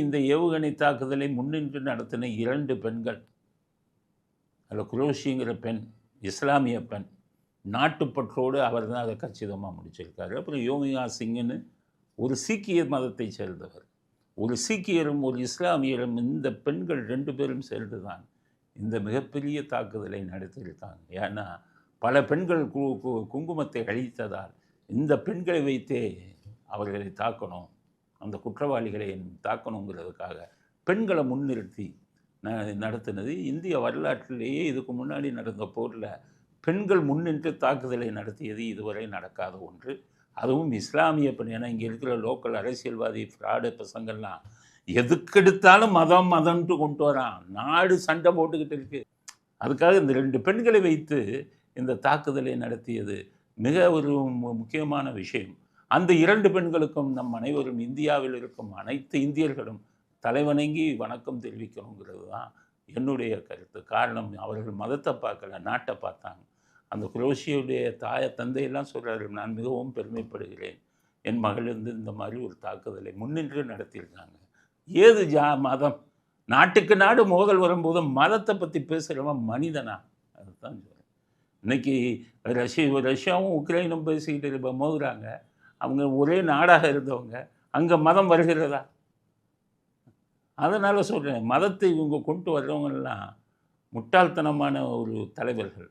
இந்த ஏவுகணை தாக்குதலை முன்னின்று நடத்தின இரண்டு பெண்கள் அதில் குரோஷிங்கிற பெண் இஸ்லாமிய பெண் நாட்டுப்பற்றோடு அவர் தான் அதை கச்சிதமாக முடிச்சிருக்காரு. அப்புறம் யோமியா சிங்குன்னு ஒரு சீக்கிய மதத்தை சேர்ந்தவர். ஒரு சீக்கியரும் ஒரு இஸ்லாமியரும் இந்த பெண்கள் ரெண்டு பேரும் சேர்ந்து தான் இந்த மிகப்பெரிய தாக்குதலை நடத்தியிருக்காங்க. ஏன்னா பல பெண்கள் கு கு- குங்குமத்தை அழித்ததால் இந்த பெண்களை வைத்தே அவர்களை தாக்கணும். அந்த குற்றவாளிகளை தாக்கணுங்கிறதுக்காக பெண்களை முன்னிறுத்தி ந நடத்தினது. இந்திய வரலாற்றிலேயே இதுக்கு முன்னாடி நடந்த போரில் பெண்கள் முன்னின்று தாக்குதலை நடத்தியது இதுவரை நடக்காத ஒன்று. அதுவும் இஸ்லாமிய பெண் ஏன்னா இங்கே இருக்கிற லோக்கல் அரசியல்வாதி ஃப்ராடு பசங்கள்லாம் எதுக்கெடுத்தாலும் மதம் மதம்ன்ட்டு கொண்டு வரான். நாடு சண்டை போட்டுக்கிட்டு இருக்குது அதுக்காக இந்த ரெண்டு பெண்களை வைத்து இந்த தாக்குதலை நடத்தியது மிக ஒரு மு- முக்கியமான விஷயம். அந்த இரண்டு பெண்களுக்கும் நம் அனைவரும் இந்தியாவில் இருக்கும் அனைத்து இந்தியர்களும் தலைவணங்கி வணக்கம் தெரிவிக்கணுங்கிறது தான் என்னுடைய கருத்து. காரணம் அவர்கள் மதத்தை பார்க்கல நாட்டை பார்த்தாங்க. அந்த குரோஷியுடைய தாய தந்தையெல்லாம் சொல்கிறாரு நான் மிகவும் பெருமைப்படுகிறேன். என் மகள் இந்த மாதிரி ஒரு தாக்குதலை முன்னின்று நடத்தியிருக்காங்க. ஏது ஜா மதம்? நாட்டுக்கு நாடு மோதல் வரும்போது மதத்தை பற்றி பேசுகிறவன் மனிதனா? அதுதான் சொல்கிறேன் இன்னைக்கு ரஷ்ய ரஷ்யாவும் உக்ரைனும் பேசிக்கிட்டு இப்போ மோதுகிறாங்க அவங்க ஒரே நாடாக இருந்தவங்க அங்கே மதம் வருகிறதா? அதனால் சொல்கிறேன் மதத்தை இவங்க கொண்டு வர்றவங்கெல்லாம் முட்டாள்தனமான ஒரு தலைவர்கள்.